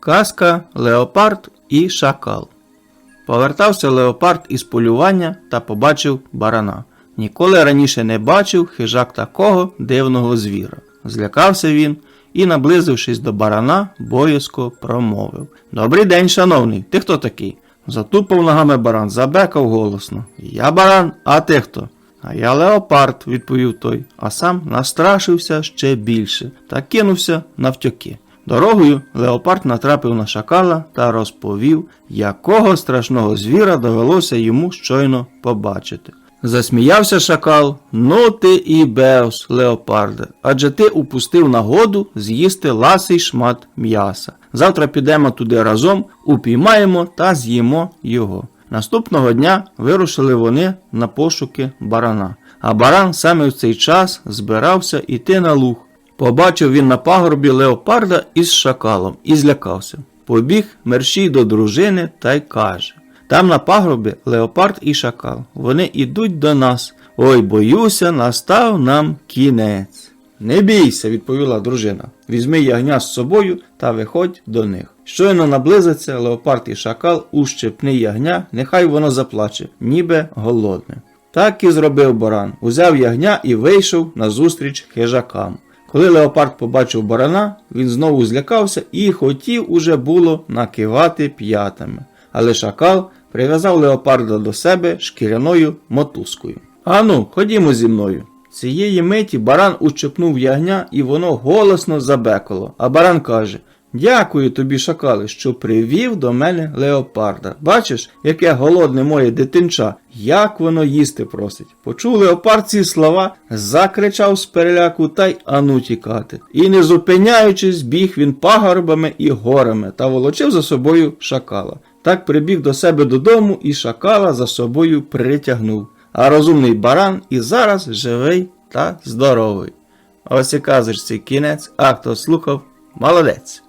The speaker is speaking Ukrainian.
Казка Леопард і Шакал. Повертався Леопард із полювання та побачив барана. Ніколи раніше не бачив хижак такого дивного звіра. Злякався він і, наблизившись до барана, боязко промовив: Добрий день, шановний, ти хто такий? Затупав ногами баран, забекав голосно. Я баран, а ти хто? А я леопард, відповів той, а сам настрашився ще більше та кинувся навтьоки. Дорогою леопард натрапив на шакала та розповів, якого страшного звіра довелося йому щойно побачити. Засміявся шакал, ну ти і беус, леопарде, адже ти упустив нагоду з'їсти ласий шмат м'яса. Завтра підемо туди разом, упіймаємо та з'їмо його. Наступного дня вирушили вони на пошуки барана, а баран саме в цей час збирався іти на луг. Побачив він на пагорбі леопарда із шакалом і злякався. Побіг мерщій до дружини та й каже: Там на пагорбі леопард і шакал. Вони ідуть до нас. Ой, боюся, настав нам кінець. Не бійся, відповіла дружина. Візьми ягня з собою та виходь до них. Щойно наблизиться леопард і шакал, ущипни ягня, нехай воно заплаче, ніби голодне. Так і зробив баран, узяв ягня і вийшов назустріч хижакам. Коли леопард побачив барана, він знову злякався і хотів уже було накивати п'ятами. Але шакал прив'язав леопарда до себе шкіряною мотузкою. Ану, ходімо зі мною. Цієї миті баран учепнув ягня і воно голосно забекало. А баран каже: Дякую тобі, шакале, що привів до мене леопарда. Бачиш, яке голодне моє дитинча, як воно їсти просить. Почув леопард ці слова, закричав з переляку та й ану тікати. І не зупиняючись, біг він пагорбами і горами та волочив за собою шакала. Так прибіг до себе додому і шакала за собою притягнув. А розумний баран і зараз живий та здоровий. Ось і казочці кінець, а хто слухав, молодець.